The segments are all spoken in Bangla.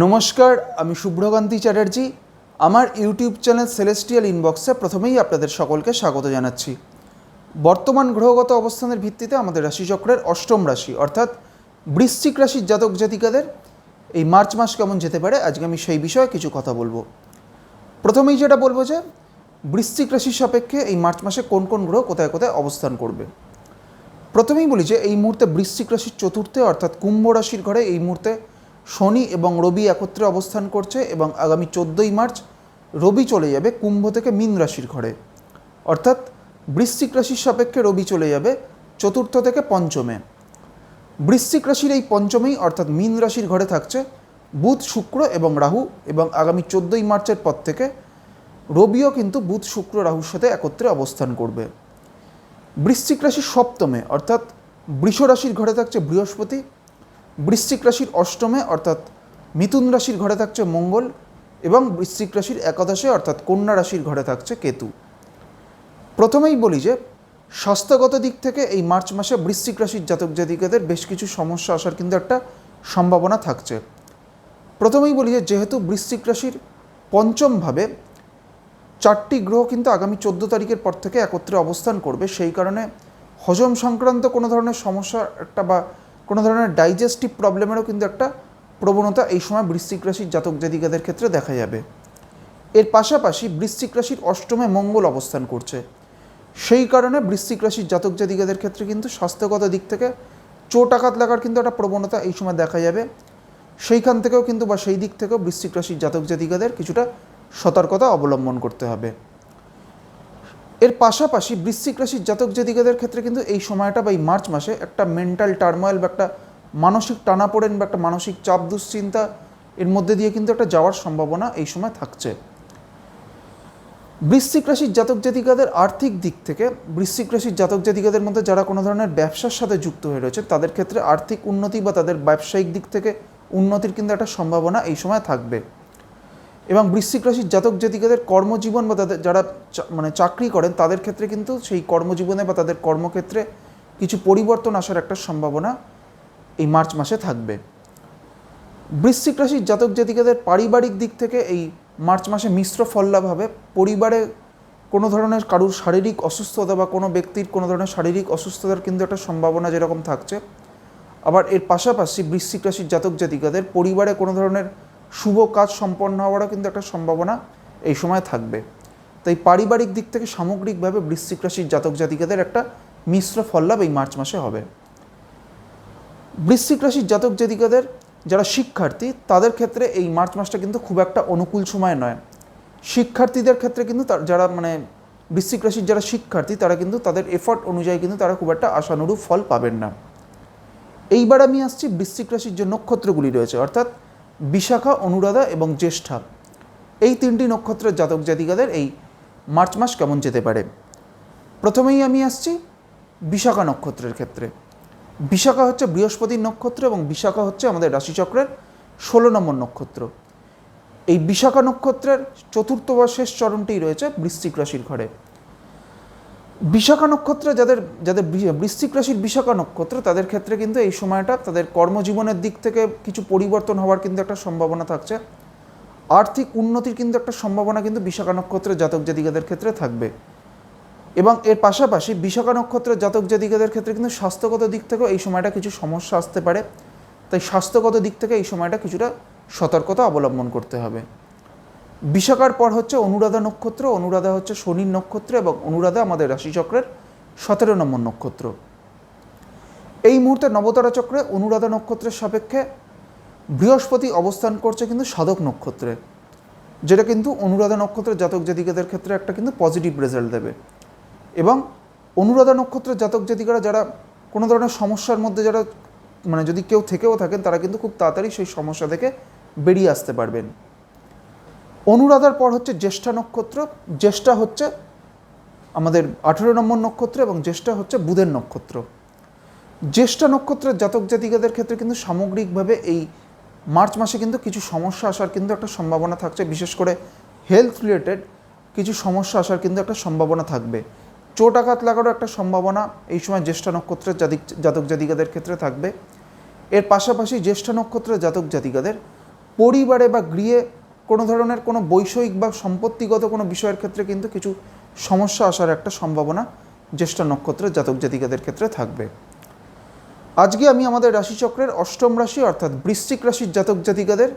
নমস্কার, আমি শুভ্রকান্তি চ্যাটার্জি। আমার ইউটিউব চ্যানেল সেলেস্টিয়াল ইনবক্সে প্রথমেই আপনাদের সকলকে স্বাগত জানাচ্ছি। বর্তমান গ্রহগত অবস্থানের ভিত্তিতে আমাদের রাশিচক্রের অষ্টম রাশি, অর্থাৎ বৃশ্চিক রাশির জাতক জাতিকাদের এই মার্চ মাস কেমন যেতে পারে, আজকে আমি সেই বিষয়ে কিছু কথা বলব। প্রথমেই যেটা বলব যে, বৃশ্চিক রাশির সাপেক্ষে এই মার্চ মাসে কোন কোন গ্রহ কোথায় কোথায় অবস্থান করবে। প্রথমেই বলি যে, এই মুহূর্তে বৃশ্চিক রাশির চতুর্থে, অর্থাৎ কুম্ভ রাশির ঘরে এই মুহূর্তে শনি এবং রবি একত্রে অবস্থান করছে এবং আগামী চোদ্দোই মার্চ রবি চলে যাবে কুম্ভ থেকে মীন রাশির ঘরে। অর্থাৎ বৃশ্চিক রাশির সাপেক্ষে রবি চলে যাবে চতুর্থ থেকে পঞ্চমে। বৃশ্চিক রাশির এই পঞ্চমেই অর্থাৎ মীন রাশির ঘরে থাকছে বুধ, শুক্র এবং রাহু এবং আগামী চোদ্দোই মার্চের পর থেকে রবিও কিন্তু বুধ, শুক্র, রাহুর সাথে একত্রে অবস্থান করবে। বৃশ্চিক রাশির সপ্তমে অর্থাৎ বৃষ রাশির ঘরে থাকছে বৃহস্পতি বৃশ্চিক রাশির অষ্টমে, অর্থাৎ মিথুন রাশির ঘরে থাকছে মঙ্গল এবং বৃশ্চিক রাশির একাদশে, অর্থাৎ কন্যা রাশির ঘরে থাকছে কেতু। প্রথমেই বলি যে, স্বাস্থ্যগত দিক থেকে এই মার্চ মাসে বৃশ্চিক রাশির জাতক জাতিকাদের বেশ কিছু সমস্যা আসার কিন্তু একটা সম্ভাবনা থাকছে। প্রথমেই বলি যে, যেহেতু বৃশ্চিক রাশির পঞ্চমভাবে চারটি গ্রহ কিন্তু আগামী চোদ্দ তারিখের পর থেকে একত্রে অবস্থান করবে, সেই কারণে হজম সংক্রান্ত কোনো ধরনের সমস্যা একটা বা কোনো ধরনের ডাইজেস্টিভ প্রবলেমেরও কিন্তু একটা প্রবণতা এই সময় বৃশ্চিক রাশির জাতক জাতিকাদের ক্ষেত্রে দেখা যাবে। এর পাশাপাশি বৃশ্চিক রাশির অষ্টমে মঙ্গল অবস্থান করছে। সেই কারণে বৃশ্চিক রাশির জাতক জাতিকাদের ক্ষেত্রে কিন্তু স্বাস্থ্যগত দিক থেকে চোট আঘাত লাগার কিন্তু একটা প্রবণতা এই সময় দেখা যাবে। সেইখান থেকেও কিন্তু বা সেই দিক থেকেও বৃশ্চিক রাশির জাতক জাতিকাদের কিছুটা সতর্কতা অবলম্বন করতে হবে। এর পাশাপাশি বৃশ্চিক রাশির জাতক জাতিকাদের ক্ষেত্রে কিন্তু এই সময়টা বা এই মার্চ মাসে একটা মেন্টাল টার্ময়েল বা একটা মানসিক টানাপোড়েন বা একটা মানসিক চাপ, দুশ্চিন্তা এর মধ্যে দিয়ে কিন্তু একটা যাওয়ার সম্ভাবনা এই সময় থাকছে। বৃশ্চিক রাশির জাতক জাতিকাদের আর্থিক দিক থেকে, বৃশ্চিক রাশির জাতক জাতিকাদের মধ্যে যারা কোনো ধরনের ব্যবসার সাথে যুক্ত হয়ে রয়েছে, তাদের ক্ষেত্রে আর্থিক উন্নতি বা তাদের ব্যবসায়িক দিক থেকে উন্নতির কিন্তু একটা সম্ভাবনা এই সময় থাকবে। এবং বৃশ্চিক রাশির জাতক জাতিকাদের কর্মজীবন বা তাদের যারা মানে চাকরি করেন, তাদের ক্ষেত্রে কিন্তু সেই কর্মজীবনে বা তাদের কর্মক্ষেত্রে কিছু পরিবর্তন আসার একটা সম্ভাবনা এই মার্চ মাসে থাকবে। বৃশ্চিক রাশির জাতক জাতিকাদের পারিবারিক দিক থেকে এই মার্চ মাসে মিশ্র ফল লাভ হবে। পরিবারে কোনো ধরনের কারুর শারীরিক অসুস্থতা বা কোনো ব্যক্তির কোনো ধরনের শারীরিক অসুস্থতার কিন্তু একটা সম্ভাবনা যেরকম থাকছে। আবার এর পাশাপাশি বৃশ্চিক রাশির জাতক জাতিকাদের পরিবারে কোনো ধরনের শুভ কাজ সম্পন্ন হওয়ারও কিন্তু একটা সম্ভাবনা এই সময় থাকবে। তাই পারিবারিক দিক থেকে সামগ্রিকভাবে বৃশ্চিক রাশির জাতক জাতিকাদের একটা মিশ্র ফললাভ এই মার্চ মাসে হবে। বৃশ্চিক রাশির জাতক জাতিকাদের যারা শিক্ষার্থী, তাদের ক্ষেত্রে এই মার্চ মাসটা কিন্তু খুব একটা অনুকূল সময় নয়। শিক্ষার্থীদের ক্ষেত্রে কিন্তু তার- যারা মানে বৃশ্চিক রাশির যারা শিক্ষার্থী, তারা কিন্তু তাদের এফর্ট অনুযায়ী কিন্তু তারা খুব একটা আশানুরূপ ফল পাবেন না। এইবার আমি আসছি বৃশ্চিক রাশির যে নক্ষত্রগুলি রয়েছে, অর্থাৎ বিশাখা, অনুরাধা এবং জ্যেষ্ঠা। এই তিনটি নক্ষত্রের জাতক জাতিকাদের এই মার্চ মাস কেমন যেতে পারে? প্রথমেই আমি আসছি বিশাখা নক্ষত্রের ক্ষেত্রে। বিশাখা হচ্ছে বৃহস্পতির নক্ষত্র এবং বিশাখা হচ্ছে আমাদের রাশিচক্রের ষোলো নম্বর নক্ষত্র। এই বিশাখা নক্ষত্রের চতুর্থ বা শেষ চরণটি রয়েছে বৃশ্চিক রাশির ঘরে। বিশাখা নক্ষত্রে যাদের যাদের বৃশ্চিক রাশির বিশাখা নক্ষত্র তাদের ক্ষেত্রে কিন্তু এই সময়টা তাদের কর্মজীবনের দিক থেকে কিছু পরিবর্তন হওয়ার কিন্তু একটা সম্ভাবনা থাকছে। আর্থিক উন্নতির কিন্তু একটা সম্ভাবনা কিন্তু বিশাখা নক্ষত্রের জাতক জাতিকাদের ক্ষেত্রে থাকবে। এবং এর পাশাপাশি বিশাখা নক্ষত্রের জাতক জাতিকাদের ক্ষেত্রে কিন্তু স্বাস্থ্যগত দিক থেকেও এই সময়টা কিছু সমস্যা আসতে পারে। তাই স্বাস্থ্যগত দিক থেকে এই সময়টা কিছুটা সতর্কতা অবলম্বন করতে হবে। বিশাখার পর হচ্ছে অনুরাধা নক্ষত্র, অনুরাধা হচ্ছে শনির নক্ষত্র এবং অনুরাধা আমাদের রাশিচক্রের সতেরো নম্বর নক্ষত্র। এই মুহূর্তে নবতারা চক্রে অনুরাধা নক্ষত্রের সাপেক্ষে বৃহস্পতি অবস্থান করছে কিন্তু সাধক নক্ষত্রে, যেটা কিন্তু অনুরাধা নক্ষত্রের জাতক জাতিকাদের ক্ষেত্রে একটা কিন্তু পজিটিভ রেজাল্ট দেবে। এবং অনুরাধা নক্ষত্রের জাতক জাতিকারা যারা কোনো ধরনের সমস্যার মধ্যে যারা মানে যদি কেউ থেকেও থাকেন, তারা কিন্তু খুব তাড়াতাড়ি সেই সমস্যা থেকে বেরিয়ে আসতে পারবেন। অনুরাধার পর হচ্ছে জ্যেষ্ঠা নক্ষত্র। জ্যেষ্ঠা হচ্ছে আমাদের আঠেরো নম্বর নক্ষত্র এবং জ্যেষ্ঠা হচ্ছে বুধের নক্ষত্র। জ্যেষ্ঠা নক্ষত্রের জাতক জাতিকাদের ক্ষেত্রে কিন্তু সামগ্রিকভাবে এই মার্চ মাসে কিন্তু কিছু সমস্যা আসার কিন্তু একটা সম্ভাবনা থাকছে। বিশেষ করে হেলথ রিলেটেড কিছু সমস্যা আসার কিন্তু একটা সম্ভাবনা থাকবে। চোট আঘাত লাগারও একটা সম্ভাবনা এই সময় জ্যেষ্ঠা নক্ষত্রের জাতিক জাতক জাতিকাদের ক্ষেত্রে থাকবে। এর পাশাপাশি জ্যেষ্ঠ নক্ষত্রের জাতক জাতিকাদের পরিবারে বা গৃহে কোনো ধরনের কোনো বৈষয়িক বা সম্পত্তিগত কোনো বিষয়ের ক্ষেত্রে কিন্তু কিছু সমস্যা আসার একটা সম্ভাবনা জ্যেষ্ঠ নক্ষত্রের জাতক জাতিকাদের ক্ষেত্রে থাকবে। আজকে আমি আমাদের রাশিচক্রের অষ্টম রাশি অর্থাৎ বৃশ্চিক রাশির জাতক জাতিকাদের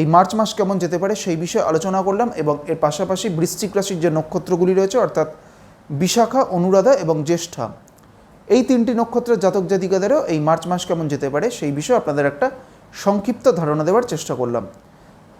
এই মার্চ মাস কেমন যেতে পারে সেই বিষয়ে আলোচনা করলাম এবং এর পাশাপাশি বৃশ্চিক রাশির যে নক্ষত্রগুলি রয়েছে অর্থাৎ বিশাখা, অনুরাধা এবং জ্যেষ্ঠা, এই তিনটি নক্ষত্রের জাতক জাতিকাদেরও এই মার্চ মাস কেমন যেতে পারে সেই বিষয়ে আপনাদের একটা সংক্ষিপ্ত ধারণা দেওয়ার চেষ্টা করলাম।